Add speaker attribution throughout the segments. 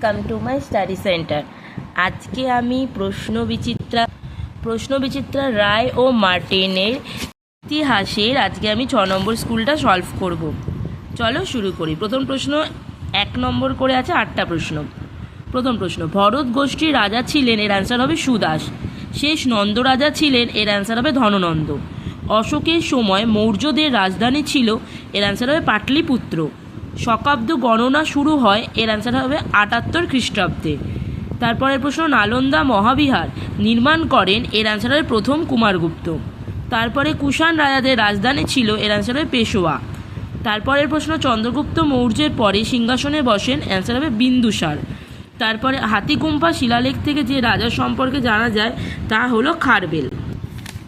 Speaker 1: Welcome to my study centre আজকে আমি প্রশ্ন বিচিত্রা প্রশ্ন বিচিত্রা রায় ও মার্টিনের ইতিহাসের আজকে আমি ছ নম্বর স্কুলটা সলভ করব। চলো শুরু করি। প্রথম প্রশ্ন, এক নম্বর করে আছে আটটা প্রশ্ন। প্রথম প্রশ্ন, ভরত গোষ্ঠীর রাজা ছিলেন, এর অ্যান্সার হবে সুদাস। শেষ নন্দ রাজা ছিলেন, এর অ্যান্সার হবে ধননন্দ। অশোকের সময় মৌর্যদের রাজধানী ছিল, এর অ্যান্সার হবে পাটলিপুত্র। শকাব্দ গণনা শুরু হয়, এর অ্যান্সার হবে আটাত্তর খ্রিস্টাব্দে। তারপরের প্রশ্ন, নালন্দা মহাবিহার নির্মাণ করেন, এর অ্যান্সার হবে প্রথম কুমারগুপ্ত। তারপরে কুষাণ রাজাদের রাজধানী ছিল, এর অ্যান্সার হবে পেশোয়া। তারপরের প্রশ্ন, চন্দ্রগুপ্ত মৌর্যের পরে সিংহাসনে বসেন অ্যান্সার হবে বিন্দুসার। তারপরে হাতিগুম্পা শিলালেখ থেকে যে রাজা সম্পর্কে জানা যায়, তা হলো খারবেল।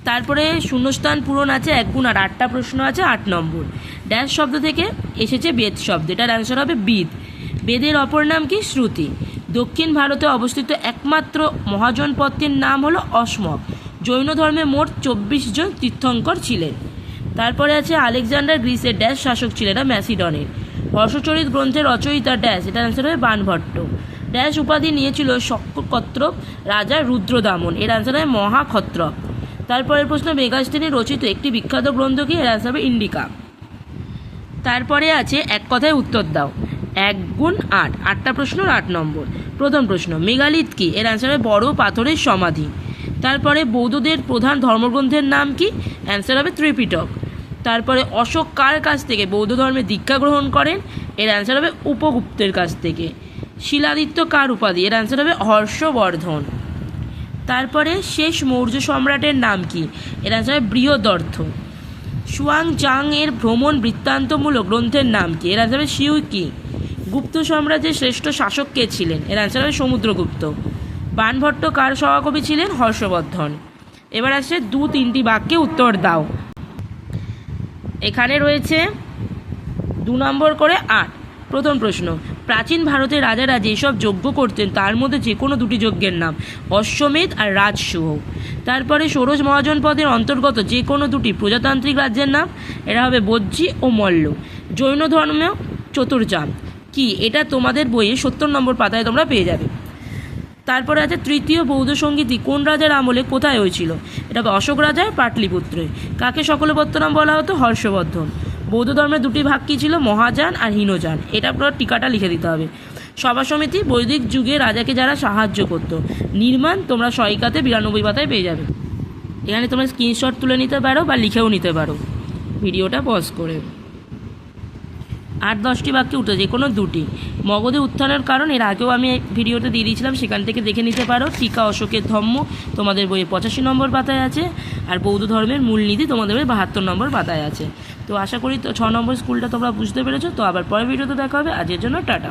Speaker 1: তারপরে শূন্যস্থান পূরণ আছে এক গুণ আর আটটা প্রশ্ন আছে আট নম্বর। ড্যাশ শব্দ থেকে এসেছে বেদ শব্দ, এটার অ্যান্সার হবে বিদ। বেদের অপর নাম কি? শ্রুতি। দক্ষিণ ভারতে অবস্থিত একমাত্র মহাজনপথটির নাম হলো অসমক জৈন ধর্মে মোট চব্বিশ জন তীর্থঙ্কর ছিলেন। তারপরে আছে আলেকজান্ডার গ্রিসের ড্যাশ শাসক ছিলেন এটা ম্যাসিডনের। হর্ষচরিত গ্রন্থের রচয়িতা ড্যাশ এটার অ্যান্সার হবে বানভট্ট। ড্যাশ উপাধি নিয়েছিল শক্কত্রপ রাজা রুদ্রদামন, এর অ্যান্সার হবে মহাক্ষত্রপ। তারপরের প্রশ্ন, মেগাস্টিনি রচিত একটি বিখ্যাত গ্রন্থ কি? এর হবে ইন্ডিকা। তারপরে আছে, এক কথায় উত্তর দাও। এক গুণ আট। আটটা প্রশ্ন, আট নম্বর। প্রথম প্রশ্ন, মেগালিথ কি? এর অ্যান্সার হবে বড় পাথরের সমাধি। তারপরে বৌদ্ধদের প্রধান ধর্মগ্রন্থের নাম কি? অ্যান্সার হবে ত্রিপিটক। তারপরে অশোক কার কাছ থেকে বৌদ্ধ ধর্মে দীক্ষা গ্রহণ করেন? এর অ্যান্সার হবে উপগুপ্তের কাছ থেকে। শিলাদিত্য কার উপাধি? এর অ্যান্সার হবে হর্ষবর্ধন। তারপরে শেষ মৌর্য সম্রাটের নাম কি? এর হবে বৃহদর্থ। সুয়াং চাং এর ভ্রমণ বৃত্তান্তমূলক গ্রন্থের নাম কি? এর অ্যান্সার হবে শিউ কি। গুপ্ত সাম্রাজ্যের শ্রেষ্ঠ শাসক কে ছিলেন? এর অ্যান্সার হবে সমুদ্রগুপ্ত। বানভট্ট কার সভাকবি ছিলেন? হর্ষবর্ধন। এবার আসছে দু তিনটি বাক্যে উত্তর দাও। এখানে রয়েছে দু নম্বর করে আট। প্রথম প্রশ্ন প্রাচীন ভারতের রাজারা যেসব যজ্ঞ করতেন, তার মধ্যে যে কোনো দুটি যজ্ঞের নাম, অশ্বমেধ আর রাজসুহ। তারপরে ষোড়শ মহাজনপদের অন্তর্গত যে কোনো দুটি প্রজাতান্ত্রিক রাজ্যের নাম, এরা হবে বজ্জি ও মল্ল। জৈন ধর্ম চতুর্জাম কি? এটা তোমাদের বইয়ে সত্তর নম্বর পাতায় তোমরা পেয়ে যাবে। তারপরে আছে তৃতীয় বৌদ্ধ সঙ্গীতই কোন রাজার আমলে কোথায় হয়েছিল? এটা অশোক রাজার পাটলিপুত্রে কাকে সকলবর্তনাম বলা হতো? হর্ষবর্ধন। বৌদ্ধ ধর্মের দুটি ভাগ কী ছিল? মহাযান আর হীনযান। এটা পুরো টিকাটা লিখে দিতে হবে। সভা সমিতি বৈদিক যুগে রাজাকে যারা সাহায্য করতো। নির্মাণ, তোমরা সহায়িকাতে বিরানব্বই পাতায় পেয়ে যাবে। এখানে তোমরা স্ক্রিনশট তুলে নিতে পারো বা লিখেও নিতে পারো। ভিডিওটা পজ করে। আট, দশটি বাক্যে উঠে যে কোনো দুটি। মগধে উত্থানের কারণ, এর আগেও আমি ভিডিওতে দিয়ে দিয়েছিলাম, সেখান থেকে দেখে নিতে পারো। টিকা অশোকের ধর্ম তোমাদের বইয়ে পঁচাশি নম্বর পাতায় আছে, আর বৌদ্ধ ধর্মের মূলনীতি তোমাদের বইয়ে বাহাত্তর নম্বর পাতায় আছে। তো আশা করি তো ছ নম্বর স্কুলটা তোমরা বুঝতে পেরেছ। তো আবার পরের ভিডিওতে দেখা হবে। আজের জন্য টাটা।